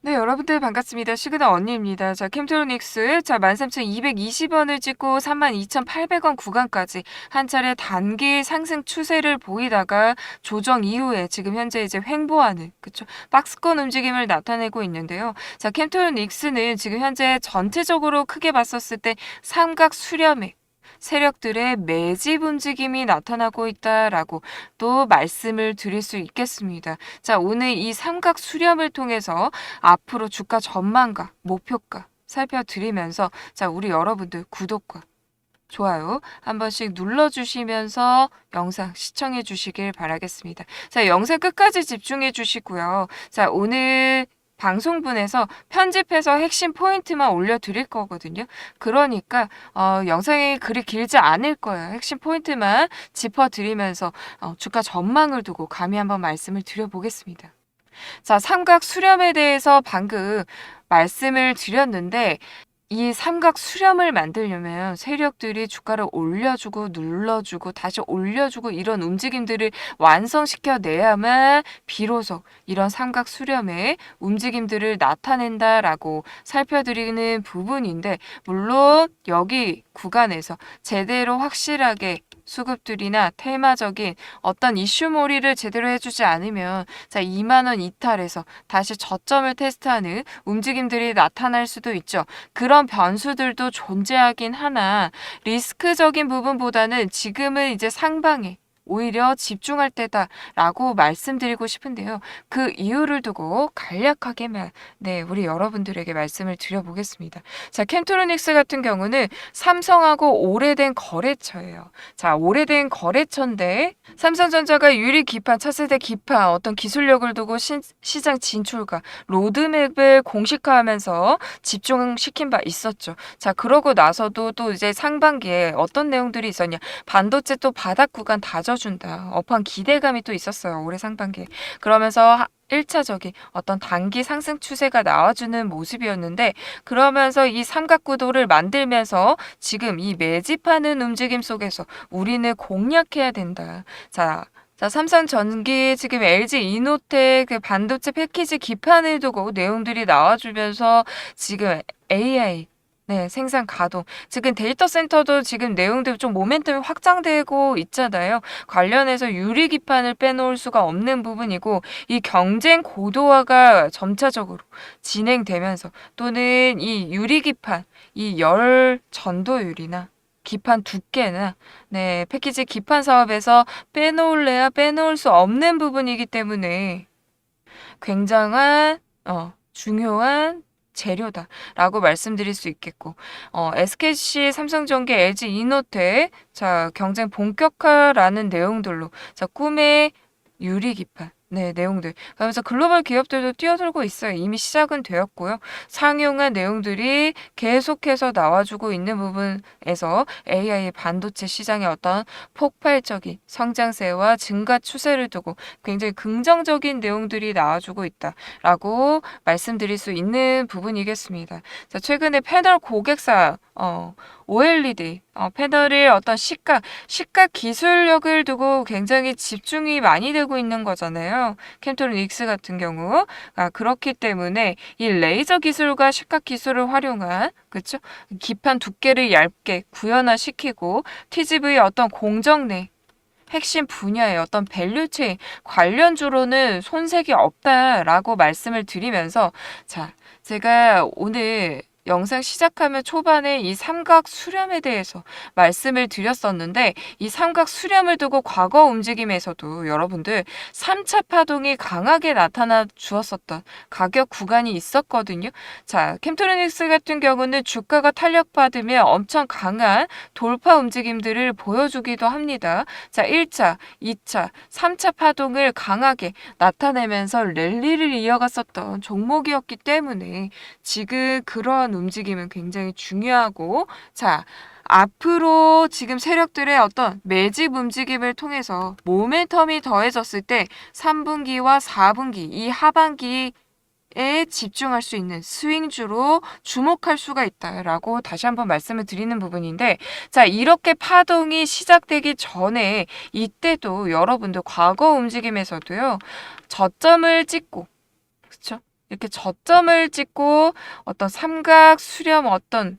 네, 여러분들 반갑습니다. 시그널 언니입니다. 자, 캠트로닉스. 자, 13,220원을 찍고 32,800원 구간까지 한 차례 단기 상승 추세를 보이다가 조정 이후에 지금 현재 이제 횡보하는, 그쵸? 박스권 움직임을 나타내고 있는데요. 자, 캠트로닉스는 지금 현재 전체적으로 크게 봤었을 때 삼각 수렴액, 세력들의 매집 움직임이 나타나고 있다라고 또 말씀을 드릴 수 있겠습니다. 자, 오늘 이 삼각 수렴을 통해서 앞으로 주가 전망과 목표가 살펴드리면서 자, 우리 여러분들 구독과 좋아요 한 번씩 눌러주시면서 영상 시청해 주시길 바라겠습니다. 자, 영상 끝까지 집중해 주시고요. 자, 오늘 방송분에서 편집해서 핵심 포인트만 올려드릴 거거든요. 그러니까 어, 영상이 그리 길지 않을 거예요. 핵심 포인트만 짚어드리면서 어, 주가 전망을 두고 감히 한번 말씀을 드려보겠습니다. 자, 삼각 수렴에 대해서 방금 말씀을 드렸는데 이 삼각 수렴을 만들려면 세력들이 주가를 올려주고 눌러주고 다시 올려주고 이런 움직임들을 완성시켜 내야만 비로소 이런 삼각 수렴의 움직임들을 나타낸다라고 살펴드리는 부분인데 물론 여기 구간에서 제대로 확실하게 수급들이나 테마적인 어떤 이슈몰이를 제대로 해주지 않으면 자 2만 원 이탈에서 다시 저점을 테스트하는 움직임들이 나타날 수도 있죠. 그런 변수들도 존재하긴 하나 리스크적인 부분보다는 지금은 이제 상방에 오히려 집중할 때다라고 말씀드리고 싶은데요. 그 이유를 두고 간략하게만 네 우리 여러분들에게 말씀을 드려보겠습니다. 자 캠트로닉스 같은 경우는 삼성하고 오래된 거래처예요. 자 오래된 거래처인데 삼성전자가 유리 기판 차세대 기판 어떤 기술력을 두고 시, 시장 진출과 로드맵을 공식화하면서 집중시킨 바 있었죠. 자 그러고 나서도 또 이제 상반기에 어떤 내용들이 있었냐 반도체 또 바닥 구간 다져 준다 업한 기대감이 또 있었어요 올해 상반기에 그러면서 1차적인 어떤 단기 상승 추세가 나와주는 모습이었는데 그러면서 이 삼각구도를 만들면서 지금 이 매집하는 움직임 속에서 우리는 공략해야 된다. 자, 자, 삼성 전기 지금 LG 이노텍 그 반도체 패키지 기판을 두고 내용들이 나와주면서 지금 AI 네, 생산 가동. 지금 데이터 센터도 지금 내용들 좀 모멘텀이 확장되고 있잖아요. 관련해서 유리 기판을 빼놓을 수가 없는 부분이고 이 경쟁 고도화가 점차적으로 진행되면서 또는 이 유리 기판, 이 열 전도율이나 기판 두께나 네, 패키지 기판 사업에서 빼놓을래야 빼놓을 수 없는 부분이기 때문에 굉장한 어, 중요한 재료다라고 말씀드릴 수 있겠고 어, SKC, 삼성전기, LG 이노텍 자 경쟁 본격화라는 내용들로 자 꿈의 유리 기판 네, 내용들. 그러면서 글로벌 기업들도 뛰어들고 있어요. 이미 시작은 되었고요. 상용한 내용들이 계속해서 나와주고 있는 부분에서 AI 반도체 시장의 어떤 폭발적인 성장세와 증가 추세를 두고 굉장히 긍정적인 내용들이 나와주고 있다라고 말씀드릴 수 있는 부분이겠습니다. 자, 최근에 패널 고객사 어, OLED 어, 패널의 어떤 시가, 시가 기술력을 두고 굉장히 집중이 많이 되고 있는 거잖아요. 캠트로닉스 같은 경우. 아, 그렇기 때문에 이 레이저 기술과 시각 기술을 활용한 그쵸? 기판 두께를 얇게 구현화시키고 TGV 어떤 공정 내 핵심 분야의 어떤 밸류체인 관련주로는 손색이 없다라고 말씀을 드리면서 자, 제가 오늘 영상 시작하면 초반에 이 삼각 수렴에 대해서 말씀을 드렸었는데 이 삼각 수렴을 두고 과거 움직임에서도 여러분들 3차 파동이 강하게 나타나 주었었던 가격 구간이 있었거든요. 자, 캠트로닉스 같은 경우는 주가가 탄력받으며 엄청 강한 돌파 움직임들을 보여주기도 합니다. 자, 1차, 2차, 3차 파동을 강하게 나타내면서 랠리를 이어갔었던 종목이었기 때문에 지금 그러한 움직임은 굉장히 중요하고 자 앞으로 지금 세력들의 어떤 매집 움직임을 통해서 모멘텀이 더해졌을 때 3분기와 4분기 이 하반기 에 집중할 수 있는 스윙주로 주목할 수가 있다라고 다시 한번 말씀을 드리는 부분인데 자 이렇게 파동이 시작되기 전에 이때도 여러분들 과거 움직임에서도요 저점을 찍고 이렇게 저점을 찍고 어떤 삼각 수렴 어떤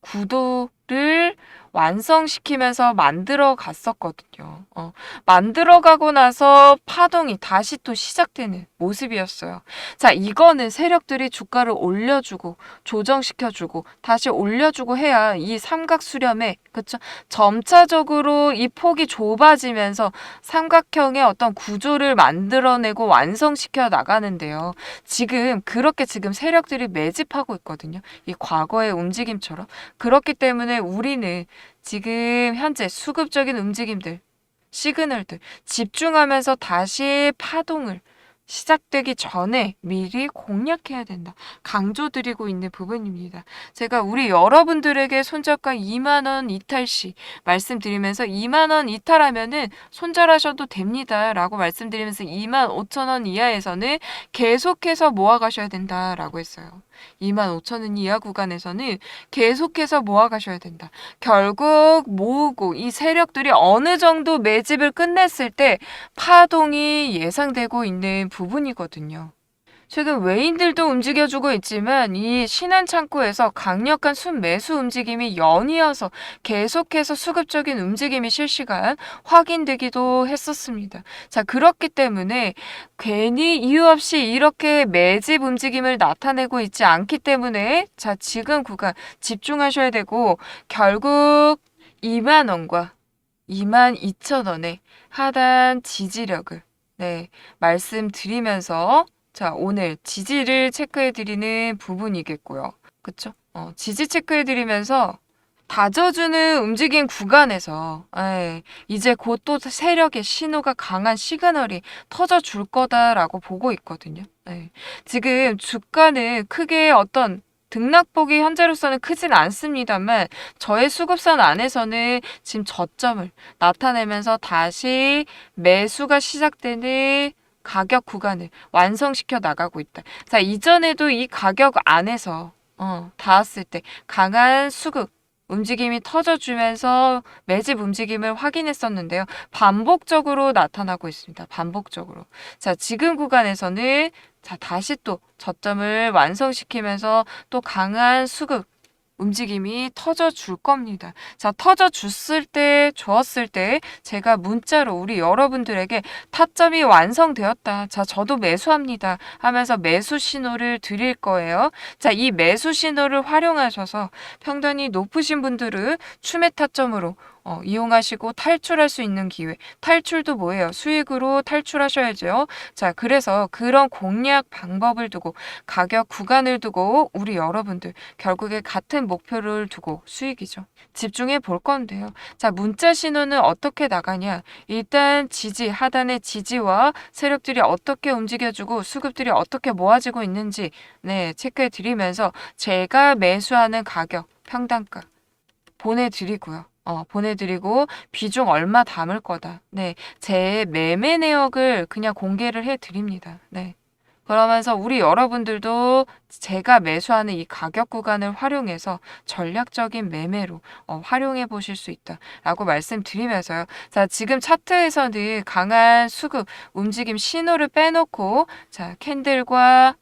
구도 를 완성시키면서 만들어 갔었거든요. 어, 만들어 가고 나서 파동이 다시 또 시작되는 모습이었어요. 자, 이거는 세력들이 주가를 올려주고 조정시켜주고 다시 올려주고 해야 이 삼각 수렴에 그쵸 점차적으로 이 폭이 좁아지면서 삼각형의 어떤 구조를 만들어내고 완성시켜 나가는데요. 지금 그렇게 지금 세력들이 매집하고 있거든요. 이 과거의 움직임처럼 그렇기 때문에 우리는 지금 현재 수급적인 움직임들, 시그널들 집중하면서 다시 파동을 시작되기 전에 미리 공략해야 된다. 강조드리고 있는 부분입니다. 제가 우리 여러분들에게 손절가 2만 원 이탈 시 말씀드리면서 2만 원 이탈하면은 손절하셔도 됩니다 라고 말씀드리면서 2만 5천 원 이하에서는 계속해서 모아 가셔야 된다 라고 했어요. 2만 5천 원 이하 구간에서는 계속해서 모아 가셔야 된다. 결국 모으고 이 세력들이 어느 정도 매집을 끝냈을 때 파동이 예상되고 있는 부분 이거든요. 최근 외인들도 움직여주고 있지만 이 신한 창구에서 강력한 순매수 움직임이 연이어서 계속해서 수급적인 움직임이 실시간 확인되기도 했었습니다. 자, 그렇기 때문에 괜히 이유 없이 이렇게 매집 움직임을 나타내고 있지 않기 때문에 자, 지금 구간 집중하셔야 되고 결국 2만 원과 2만 2천 원의 하단 지지력을 네, 말씀드리면서 자, 오늘 지지를 체크해 드리는 부분이겠고요. 그쵸? 어, 지지 체크해 드리면서 다져주는 움직임 구간에서 에, 이제 곧 또 세력의 신호가 강한 시그널이 터져 줄 거다라고 보고 있거든요. 에, 지금 주가는 크게 어떤 등락폭이 현재로서는 크진 않습니다만 저의 수급선 안에서는 지금 저점을 나타내면서 다시 매수가 시작되는 가격 구간을 완성시켜 나가고 있다. 자, 이전에도 이 가격 안에서 어, 닿았을 때 강한 수급 움직임이 터져주면서 매집 움직임을 확인했었는데요. 반복적으로 나타나고 있습니다. 반복적으로. 자, 지금 구간에서는 자, 다시 또 저점을 완성시키면서 또 강한 수급 움직임이 터져 줄 겁니다. 자, 터져 줬을 때, 좋았을 때, 제가 문자로 우리 여러분들에게 타점이 완성되었다. 자, 저도 매수합니다. 하면서 매수 신호를 드릴 거예요. 자, 이 매수 신호를 활용하셔서 평단이 높으신 분들은 추매 타점으로 어, 이용하시고 탈출할 수 있는 기회. 탈출도 뭐예요? 수익으로 탈출하셔야죠. 자, 그래서 그런 공략 방법을 두고 가격 구간을 두고 우리 여러분들 결국에 같은 목표를 두고 수익이죠. 집중해 볼 건데요. 자, 문자 신호는 어떻게 나가냐? 일단 지지, 하단의 지지와 세력들이 어떻게 움직여주고 수급들이 어떻게 모아지고 있는지 네, 체크해 드리면서 제가 매수하는 가격, 평단가 보내 드리고요. 어, 보내드리고 비중 얼마 담을 거다. 네, 제 매매 내역을 그냥 공개를 해드립니다. 네. 그러면서 우리 여러분들도 제가 매수하는 이 가격 구간을 활용해서 전략적인 매매로 어, 활용해 보실 수 있다라고 말씀드리면서요. 자, 지금 차트에서는 강한 수급 움직임 신호를 빼놓고 자, 캔들과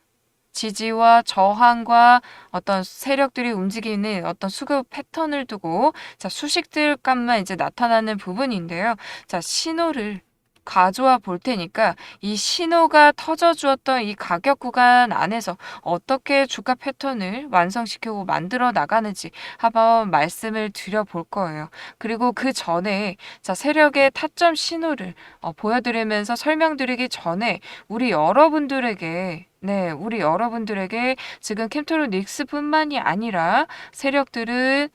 지지와 저항과 어떤 세력들이 움직이는 어떤 수급 패턴을 두고 자, 수식들 값만 이제 나타나는 부분인데요. 자, 신호를 가져와 볼 테니까 이 신호가 터져 주었던 이 가격 구간 안에서 어떻게 주가 패턴을 완성시키고 만들어 나가는지 한번 말씀을 드려 볼 거예요. 그리고 그 전에 자, 세력의 타점 신호를 어, 보여드리면서 설명드리기 전에 우리 여러분들에게 네, 우리 여러분들에게 지금 캠토로 닉스뿐만이 아니라 세력들은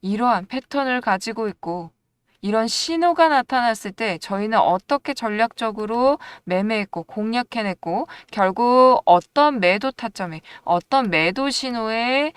이러한 패턴을 가지고 있고 이런 신호가 나타났을 때 저희는 어떻게 전략적으로 매매했고 공략해냈고 결국 어떤 매도 타점에 어떤 매도 신호에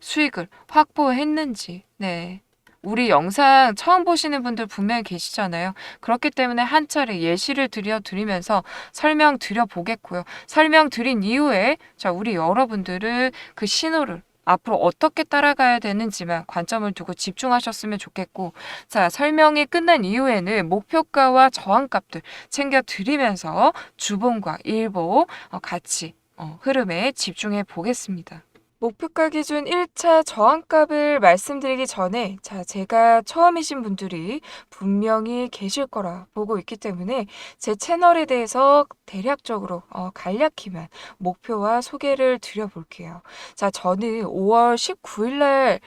수익을 확보했는지 네. 우리 영상 처음 보시는 분들 분명히 계시잖아요. 그렇기 때문에 한 차례 예시를 드려 드리면서 설명 드려 보겠고요. 설명 드린 이후에 자, 우리 여러분들은 그 신호를 앞으로 어떻게 따라가야 되는지만 관점을 두고 집중하셨으면 좋겠고, 자, 설명이 끝난 이후에는 목표가와 저항값들 챙겨 드리면서 주봉과 일보 어, 같이 어, 흐름에 집중해 보겠습니다. 목표가 기준 1차 저항값을 말씀드리기 전에 자 제가 처음이신 분들이 분명히 계실 거라 보고 있기 때문에 제 채널에 대해서 대략적으로 어, 간략히만 목표와 소개를 드려볼게요. 자 저는 5월 19일 날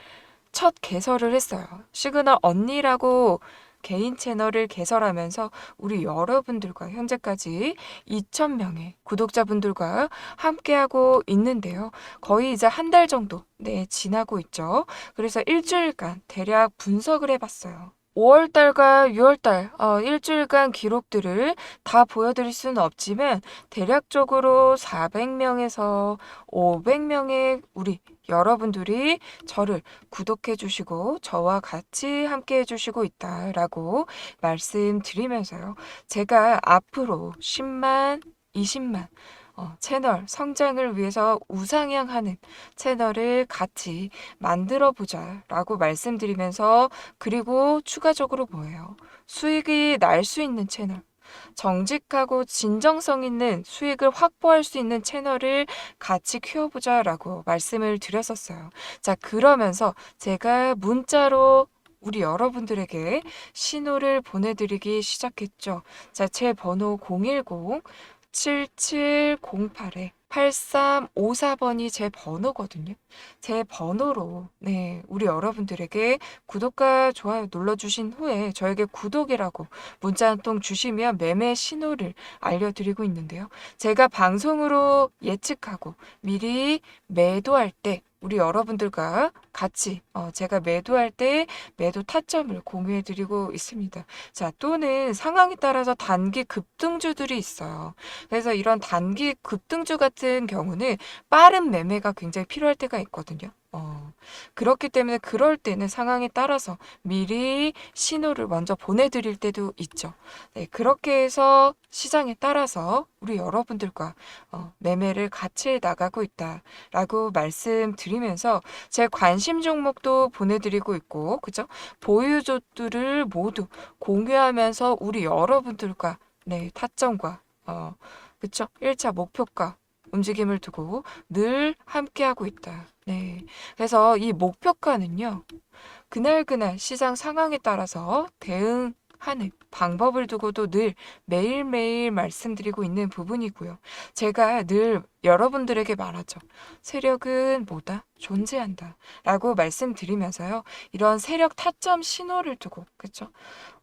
첫 개설을 했어요. 시그널 언니라고 개인 채널을 개설하면서 우리 여러분들과 현재까지 2,000명의 구독자분들과 함께하고 있는데요. 거의 이제 한 달 정도, 네, 지나고 있죠. 그래서 일주일간 대략 분석을 해봤어요. 5월달과 6월달, 어, 일주일간 기록들을 다 보여드릴 수는 없지만, 대략적으로 400명에서 500명의 우리 여러분들이 저를 구독해 주시고, 저와 같이 함께 해 주시고 있다라고 말씀드리면서요. 제가 앞으로 10만, 20만, 어, 채널 성장을 위해서 우상향하는 채널을 같이 만들어 보자 라고 말씀드리면서 그리고 추가적으로 뭐예요? 수익이 날 수 있는 채널. 정직하고 진정성 있는 수익을 확보할 수 있는 채널을 같이 키워보자 라고 말씀을 드렸었어요. 자, 그러면서 제가 문자로 우리 여러분들에게 신호를 보내드리기 시작했죠. 자, 제 번호 010 7708에 8354번이 제 번호거든요. 제 번호로, 네, 우리 여러분들에게 구독과 좋아요 눌러주신 후에 저에게 구독이라고 문자 한 통 주시면 매매 신호를 알려드리고 있는데요. 제가 방송으로 예측하고 미리 매도할 때 우리 여러분들과 같이 어, 제가 매도할 때 매도 타점을 공유해 드리고 있습니다. 자, 또는 상황에 따라서 단기 급등주들이 있어요. 그래서 이런 단기 급등주 같은 경우는 빠른 매매가 굉장히 필요할 때가 있거든요. 어, 그렇기 때문에 그럴 때는 상황에 따라서 미리 신호를 먼저 보내드릴 때도 있죠. 네, 그렇게 해서 시장에 따라서 우리 여러분들과 어, 매매를 같이 나가고 있다라고 말씀드리면서 제 관심 종목도 보내드리고 있고, 그죠? 보유조들을 모두 공유하면서 우리 여러분들과 네, 타점과 어, 그쵸? 1차 목표가 움직임을 두고 늘 함께하고 있다. 네. 그래서 이 목표가는요, 그날그날 시장 상황에 따라서 대응 하는 방법을 두고도 늘 매일매일 말씀드리고 있는 부분이고요. 제가 늘 여러분들에게 말하죠. 세력은 뭐다? 존재한다. 라고 말씀드리면서요. 이런 세력 타점 신호를 두고, 그쵸?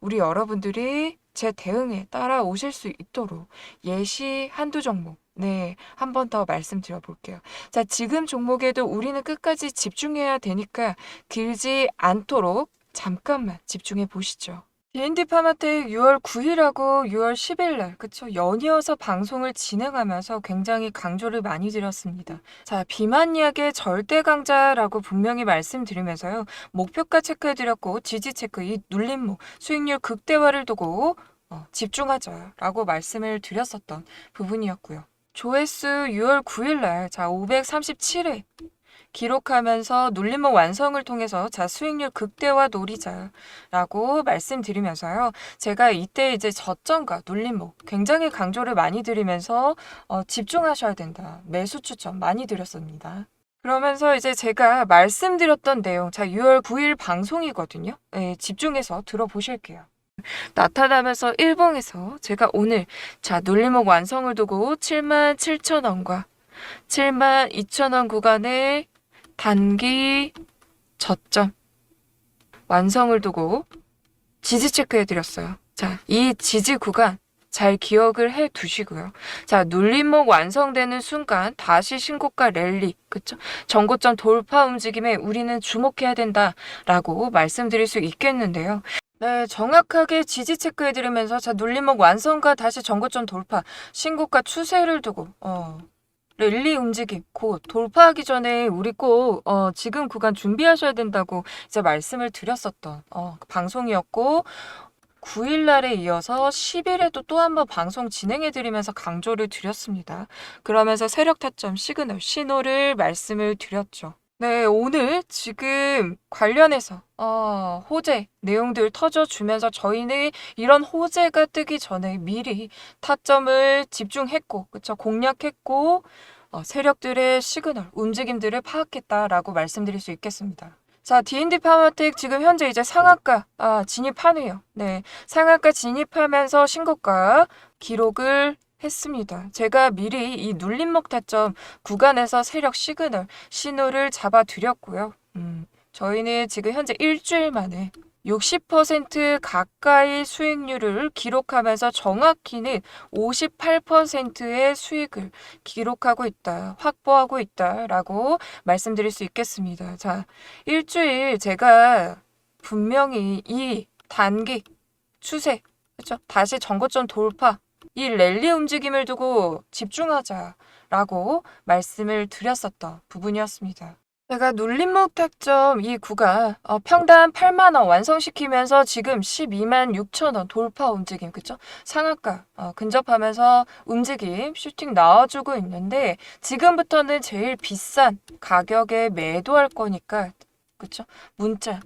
우리 여러분들이 제 대응에 따라오실 수 있도록 예시 한두 종목, 네, 한 번 더 말씀드려 볼게요. 자, 지금 종목에도 우리는 끝까지 집중해야 되니까 길지 않도록 잠깐만 집중해 보시죠. D&D 파마텍 6월 9일하고 6월 10일 날, 그쵸? 연이어서 방송을 진행하면서 굉장히 강조를 많이 드렸습니다. 자, 비만 약의 절대 강자라고 분명히 말씀드리면서요. 목표가 체크해드렸고, 지지 체크, 이 눌림목, 수익률 극대화를 두고 어, 집중하자라고 말씀을 드렸었던 부분이었고요. 조회수 6월 9일 날, 자, 537회. 기록하면서 눌림목 완성을 통해서 자 수익률 극대화 노리자라고 말씀드리면서요. 제가 이때 이제 저점과 눌림목 굉장히 강조를 많이 드리면서 어, 집중하셔야 된다. 매수 추천 많이 드렸습니다. 그러면서 이제 제가 말씀드렸던 내용, 자 6월 9일 방송이거든요. 네, 집중해서 들어보실게요. 나타나면서 일봉에서 제가 오늘 자 눌림목 완성을 두고 7만 7천 원과 7만 2천 원 구간에 단기 저점 완성을 두고 지지 체크해 드렸어요. 자, 이 지지 구간 잘 기억을 해 두시고요. 자, 눌림목 완성되는 순간 다시 신고가 랠리, 그쵸? 정고점 돌파 움직임에 우리는 주목해야 된다라고 말씀드릴 수 있겠는데요. 네, 정확하게 지지 체크해 드리면서 자, 눌림목 완성과 다시 정고점 돌파, 신고가 추세를 두고 어, 랠리 움직임 곧 돌파하기 전에 우리 꼭 어, 지금 구간 준비하셔야 된다고 이제 말씀을 드렸었던 어, 방송이었고 9일 날에 이어서 10일에도 또 한번 방송 진행해 드리면서 강조를 드렸습니다. 그러면서 세력 타점 시그널 신호를 말씀을 드렸죠. 네, 오늘 지금 관련해서 어, 호재 내용들 터져주면서 저희는 이런 호재가 뜨기 전에 미리 타점을 집중했고, 그쵸? 공략했고, 어, 세력들의 시그널, 움직임들을 파악했다라고 말씀드릴 수 있겠습니다. 자, D&D 파마텍 지금 현재 이제 상한가 아, 진입하네요. 네, 상한가 진입하면서 신고가 기록을 했습니다. 제가 미리 이 눌림목 타점 구간에서 세력 시그널 신호를 잡아드렸고요. 음, 저희는 지금 현재 일주일 만에 60% 가까이 수익률을 기록하면서 정확히는 58%의 수익을 기록하고 있다, 확보하고 있다라고 말씀드릴 수 있겠습니다. 자, 일주일 제가 분명히 이 단기 추세, 그렇죠? 다시 전고점 돌파, 이 랠리 움직임을 두고 집중하자라고 말씀을 드렸었던 부분이었습니다. 제가 눌림목 타점 이 구간 어, 평단 8만 원 완성시키면서 지금 12만 6천 원 돌파 움직임 그쵸? 상한가 어, 근접하면서 움직임 슈팅 나와주고 있는데 지금부터는 제일 비싼 가격에 매도할 거니까 그쵸? 문자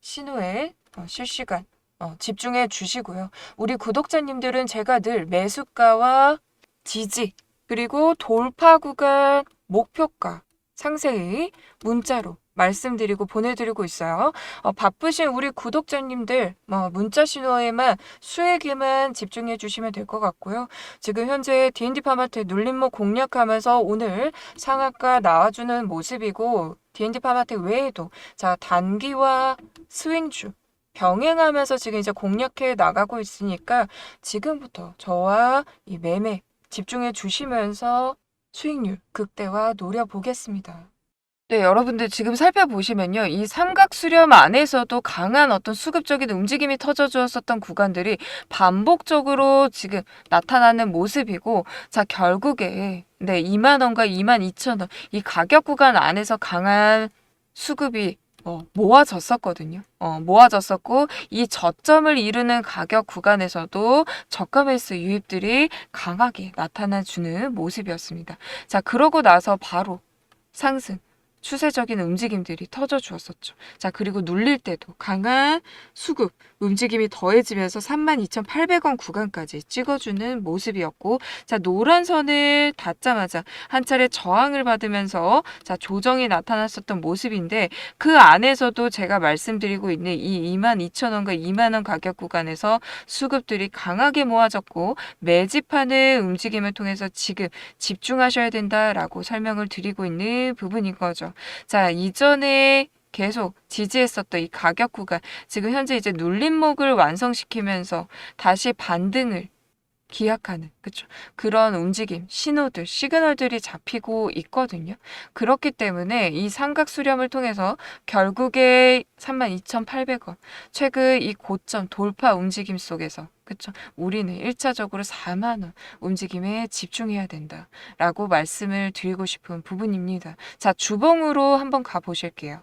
신호에 어, 실시간 어, 집중해 주시고요. 우리 구독자님들은 제가 늘 매수가와 지지 그리고 돌파 구간 목표가 상세히 문자로 말씀드리고 보내드리고 있어요. 어, 바쁘신 우리 구독자님들 뭐 문자 신호에만 수익에만 집중해 주시면 될 것 같고요. 지금 현재 D&D 파마트 눌림목 공략하면서 오늘 상한가 나와주는 모습이고 D&D 파마트 외에도 자 단기와 스윙주 병행하면서 지금 이제 공략해 나가고 있으니까 지금부터 저와 이 매매 집중해 주시면서 수익률 극대화 노려보겠습니다. 네, 여러분들 지금 살펴보시면요. 이 삼각 수렴 안에서도 강한 어떤 수급적인 움직임이 터져 주었었던 구간들이 반복적으로 지금 나타나는 모습이고, 자, 결국에, 네, 2만원과 2만 2천원, 이 가격 구간 안에서 강한 수급이 어, 모아졌었거든요. 어, 모아졌었고, 이 저점을 이루는 가격 구간에서도 저가 매수 유입들이 강하게 나타나주는 모습이었습니다. 자, 그러고 나서 바로 상승, 추세적인 움직임들이 터져 주었었죠. 자, 그리고 눌릴 때도 강한 수급 움직임이 더해지면서 32,800원 구간까지 찍어주는 모습이었고, 자, 노란 선을 닿자마자 한 차례 저항을 받으면서 자, 조정이 나타났었던 모습인데, 그 안에서도 제가 말씀드리고 있는 이 22,000원과 2만원 가격 구간에서 수급들이 강하게 모아졌고, 매집하는 움직임을 통해서 지금 집중하셔야 된다라고 설명을 드리고 있는 부분인 거죠. 자, 이전에 계속 지지했었던 이 가격 구간, 지금 현재 이제 눌림목을 완성시키면서 다시 반등을 기약하는, 그쵸? 그런 움직임, 신호들, 시그널들이 잡히고 있거든요. 그렇기 때문에 이 삼각 수렴을 통해서 결국에 32,800원, 최근 이 고점 돌파 움직임 속에서, 그쵸? 우리는 1차적으로 4만원 움직임에 집중해야 된다라고 말씀을 드리고 싶은 부분입니다. 자, 주봉으로 한번 가보실게요.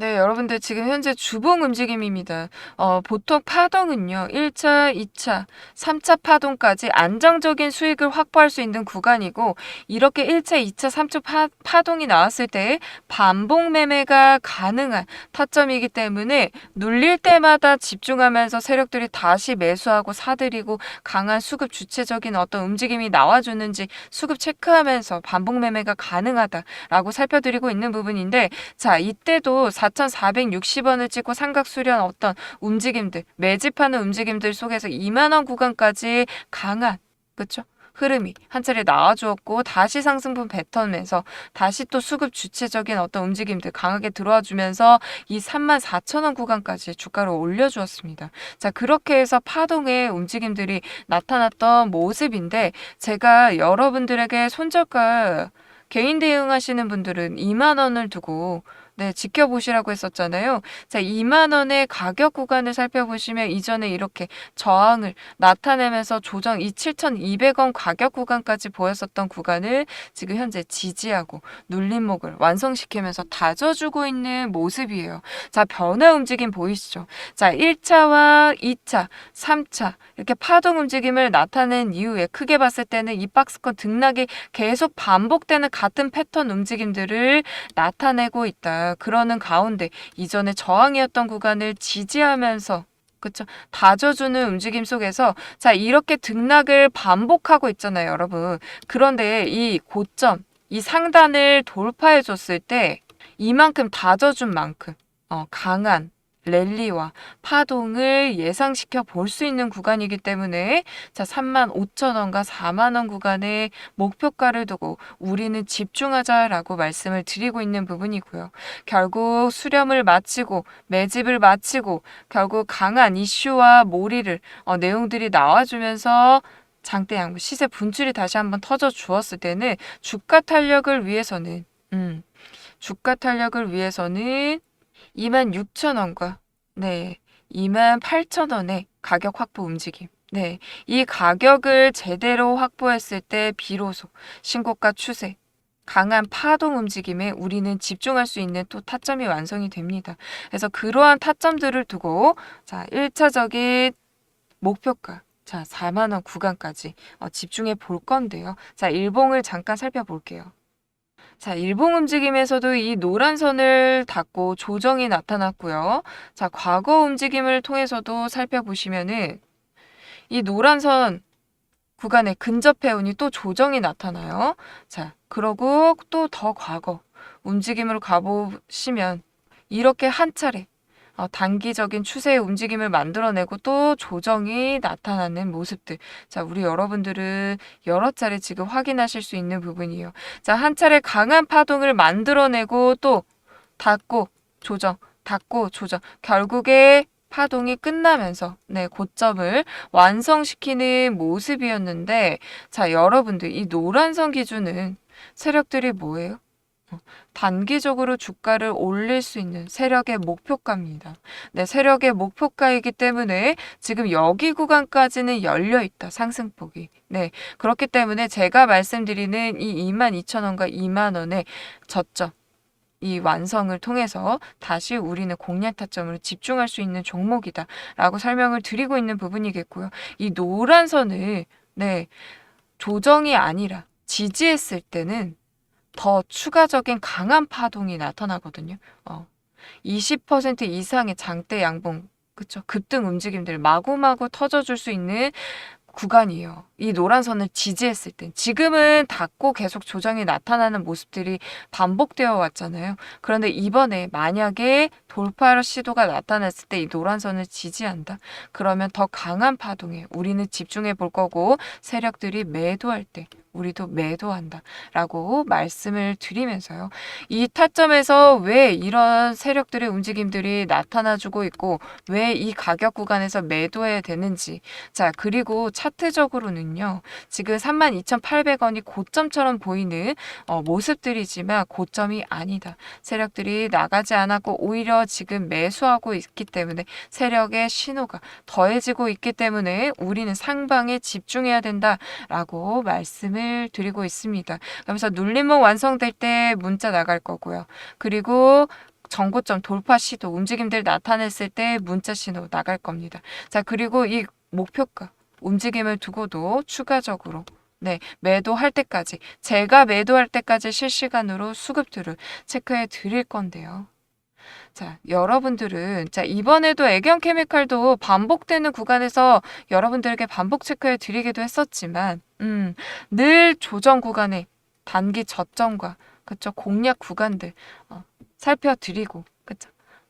네, 여러분들 지금 현재 주봉 움직임입니다. 어, 보통 파동은요, 1차, 2차, 3차 파동까지 안정적인 수익을 확보할 수 있는 구간이고, 이렇게 1차, 2차, 3차 파, 파동이 나왔을 때 반복 매매가 가능한 타점이기 때문에 눌릴 때마다 집중하면서 세력들이 다시 매수하고 사들이고 강한 수급 주체적인 어떤 움직임이 나와주는지 수급 체크하면서 반복 매매가 가능하다라고 살펴드리고 있는 부분인데, 자, 이때도 4,460원을 찍고 삼각 수련 어떤 움직임들, 매집하는 움직임들 속에서 2만 원 구간까지 강한 그렇죠? 흐름이 한 차례 나와주었고 다시 상승분 뱉어내서 다시 또 수급 주체적인 어떤 움직임들 강하게 들어와 주면서 이 3만 4천 원 구간까지 주가를 올려주었습니다. 자 그렇게 해서 파동의 움직임들이 나타났던 모습인데 제가 여러분들에게 손절가 개인 대응하시는 분들은 2만 원을 두고 네, 지켜보시라고 했었잖아요. 자, 2만 원의 가격 구간을 살펴보시면 이전에 이렇게 저항을 나타내면서 조정 이 7,200원 가격 구간까지 보였었던 구간을 지금 현재 지지하고 눌림목을 완성시키면서 다져주고 있는 모습이에요. 자, 변화 움직임 보이시죠? 자, 1차와 2차, 3차 이렇게 파동 움직임을 나타낸 이후에 크게 봤을 때는 이 박스권 등락이 계속 반복되는 같은 패턴 움직임들을 나타내고 있다. 그러는 가운데 이전에 저항이었던 구간을 지지하면서 그쵸. 다져주는 움직임 속에서 자, 이렇게 등락을 반복하고 있잖아요, 여러분. 그런데 이 고점, 이 상단을 돌파해 줬을 때 이만큼 다져준 만큼 어, 강한 랠리와 파동을 예상시켜 볼 수 있는 구간이기 때문에 자 3만 5천 원과 4만 원 구간에 목표가를 두고 우리는 집중하자라고 말씀을 드리고 있는 부분이고요. 결국 수렴을 마치고 매집을 마치고 결국 강한 이슈와 몰이를 어, 내용들이 나와주면서 장대 양부 시세 분출이 다시 한번 터져 주었을 때는 주가 탄력을 위해서는 음, 주가 탄력을 위해서는 26,000원과 네, 28,000원의 가격 확보 움직임. 네, 이 가격을 제대로 확보했을 때 비로소 신고가 추세, 강한 파동 움직임에 우리는 집중할 수 있는 또 타점이 완성이 됩니다. 그래서 그러한 타점들을 두고 자, 1차적인 목표가 자, 4만 원 구간까지 어, 집중해 볼 건데요. 자, 일봉을 잠깐 살펴볼게요. 자, 일봉 움직임에서도 이 노란 선을 닫고 조정이 나타났고요. 자, 과거 움직임을 통해서도 살펴보시면은 이 노란 선 구간에 근접해온이 또 조정이 나타나요. 자, 그러고 또 더 과거 움직임으로 가보시면 이렇게 한 차례 어, 단기적인 추세의 움직임을 만들어내고 또 조정이 나타나는 모습들. 자, 우리 여러분들은 여러 차례 지금 확인하실 수 있는 부분이에요. 자, 한 차례 강한 파동을 만들어내고 또 닫고 조정, 닫고 조정. 결국에 파동이 끝나면서 네, 고점을 완성시키는 모습이었는데 자, 여러분들 이 노란선 기준은 세력들이 뭐예요? 어, 단기적으로 주가를 올릴 수 있는 세력의 목표가입니다. 네, 세력의 목표가이기 때문에 지금 여기 구간까지는 열려 있다. 상승폭이. 네. 그렇기 때문에 제가 말씀드리는 이 22,000원과 2만 원의 저점 이 완성을 통해서 다시 우리는 공략 타점으로 집중할 수 있는 종목이다라고 설명을 드리고 있는 부분이겠고요. 이 노란 선을 네 조정이 아니라 지지했을 때는 더 추가적인 강한 파동이 나타나거든요. 어. 20% 이상의 장대 양봉 그쵸 급등 움직임들 마구마구 터져줄 수 있는 구간이에요. 이 노란 선을 지지했을 땐 지금은 닫고 계속 조정이 나타나는 모습들이 반복되어 왔잖아요. 그런데 이번에 만약에 돌파 시도가 나타났을 때 이 노란 선을 지지한다. 그러면 더 강한 파동에 우리는 집중해 볼 거고 세력들이 매도할 때 우리도 매도한다 라고 말씀을 드리면서요. 이 타점에서 왜 이런 세력들의 움직임들이 나타나주고 있고 왜 이 가격 구간에서 매도해야 되는지. 자, 그리고 차트적으로는요. 지금 32,800원이 고점처럼 보이는 어, 모습들이지만 고점이 아니다. 세력들이 나가지 않았고 오히려 지금 매수하고 있기 때문에 세력의 신호가 더해지고 있기 때문에 우리는 상방에 집중해야 된다라고 말씀을 드리고 있습니다. 그러면서 눌림목 완성될 때 문자 나갈 거고요. 그리고 정고점 돌파 시도 움직임들 나타냈을 때 문자 신호 나갈 겁니다. 자, 그리고 이 목표가 움직임을 두고도 추가적으로 네, 매도할 때까지 제가 매도할 때까지 실시간으로 수급들을 체크해 드릴 건데요. 자, 여러분들은 자, 이번에도 애견 케미칼도 반복되는 구간에서 여러분들에게 반복 체크해 드리기도 했었지만 음, 늘 조정 구간에 단기 저점과 그쵸 공략 구간들 어, 살펴드리고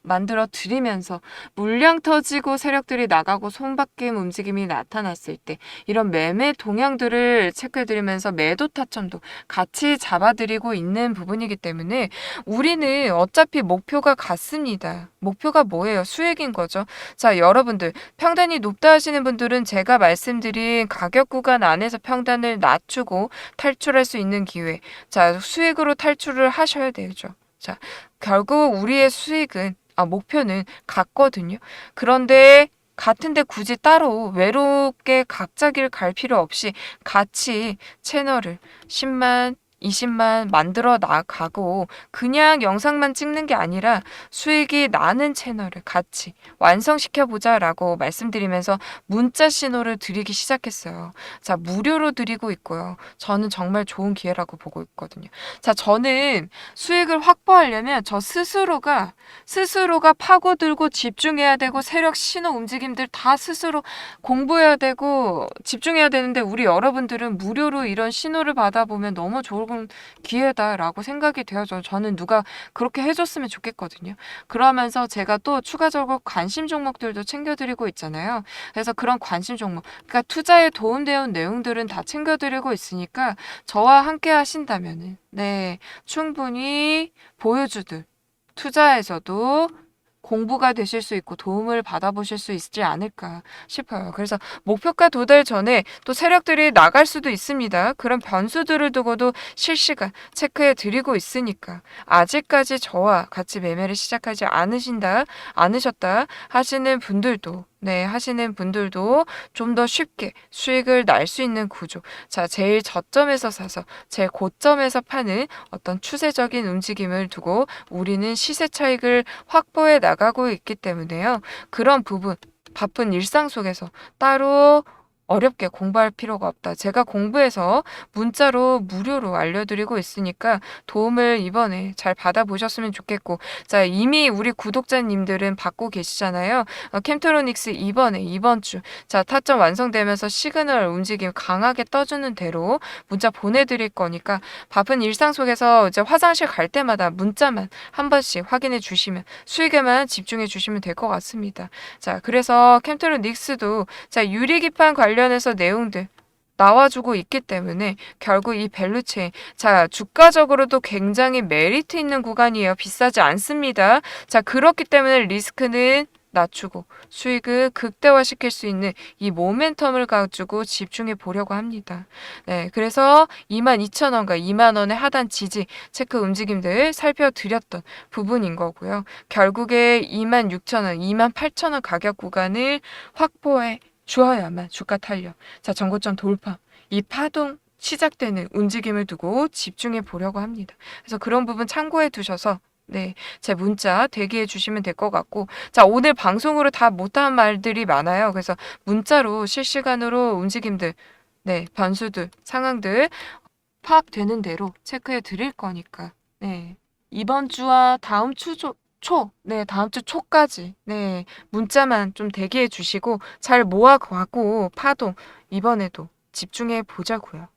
만들어 드리면서 물량 터지고 세력들이 나가고 손바뀜 움직임이 나타났을 때 이런 매매 동향들을 체크해 드리면서 매도 타점도 같이 잡아 드리고 있는 부분이기 때문에 우리는 어차피 목표가 같습니다. 목표가 뭐예요? 수익인 거죠. 자, 여러분들 평단이 높다 하시는 분들은 제가 말씀드린 가격 구간 안에서 평단을 낮추고 탈출할 수 있는 기회. 자, 수익으로 탈출을 하셔야 되죠. 자, 결국 우리의 수익은 아, 목표는 같거든요. 그런데 같은데 굳이 따로 외롭게 각자 길 갈 필요 없이 같이 채널을 10만, 20만 만들어 나가고 그냥 영상만 찍는 게 아니라 수익이 나는 채널을 같이 완성시켜 보자라고 말씀드리면서 문자 신호를 드리기 시작했어요. 자, 무료로 드리고 있고요. 저는 정말 좋은 기회라고 보고 있거든요. 자, 저는 수익을 확보하려면 저 스스로가 스스로가 파고들고 집중해야 되고 세력 신호 움직임들 다 스스로 공부해야 되고 집중해야 되는데 우리 여러분들은 무료로 이런 신호를 받아보면 너무 좋을 좋은 기회다라고 생각이 되어져. 저는 누가 그렇게 해줬으면 좋겠거든요. 그러면서 제가 또 추가적으로 관심 종목들도 챙겨드리고 있잖아요. 그래서 그런 관심 종목, 그러니까 투자에 도움되는 내용들은 다 챙겨드리고 있으니까 저와 함께 하신다면은, 네, 충분히 보여주듯 투자에서도 공부가 되실 수 있고 도움을 받아보실 수 있지 않을까 싶어요. 그래서 목표가 도달 전에 또 세력들이 나갈 수도 있습니다. 그런 변수들을 두고도 실시간 체크해 드리고 있으니까 아직까지 저와 같이 매매를 시작하지 않으신다, 않으셨다 하시는 분들도 네, 하시는 분들도 좀 더 쉽게 수익을 날 수 있는 구조. 자, 제일 저점에서 사서 제일 고점에서 파는 어떤 추세적인 움직임을 두고 우리는 시세 차익을 확보해 나가고 있기 때문에요. 그런 부분, 바쁜 일상 속에서 따로 어렵게 공부할 필요가 없다. 제가 공부해서 문자로 무료로 알려드리고 있으니까 도움을 이번에 잘 받아보셨으면 좋겠고, 자, 이미 우리 구독자님들은 받고 계시잖아요. 어, 캠트로닉스 이번에, 이번 주, 자, 타점 완성되면서 시그널 움직임 강하게 떠주는 대로 문자 보내드릴 거니까 바쁜 일상 속에서 이제 화장실 갈 때마다 문자만 한 번씩 확인해 주시면 수익에만 집중해 주시면 될 것 같습니다. 자, 그래서 캠트로닉스도 자, 유리기판 관련 해서 내용들 나와주고 있기 때문에 결국 이 밸류체인 자 주가적으로도 굉장히 메리트 있는 구간이에요 비싸지 않습니다 자 그렇기 때문에 리스크는 낮추고 수익을 극대화시킬 수 있는 이 모멘텀을 가지고 집중해 보려고 합니다. 네, 그래서 22,000원과 2만 원의 하단 지지 체크 움직임들 살펴드렸던 부분인 거고요. 결국에 26,000원, 28,000원 가격 구간을 확보해 주어야만 주가 탄력, 자 전고점 돌파, 이 파동 시작되는 움직임을 두고 집중해 보려고 합니다. 그래서 그런 부분 참고해 두셔서 네, 제 문자 대기해 주시면 될 것 같고, 자, 오늘 방송으로 다 못한 말들이 많아요. 그래서 문자로 실시간으로 움직임들, 네, 변수들, 상황들 파악되는 대로 체크해 드릴 거니까, 네, 이번 주와 다음 주 초, 초, 네, 다음 주 초까지, 네, 문자만 좀 대기해 주시고, 잘 모아가고, 파동, 이번에도 집중해 보자고요.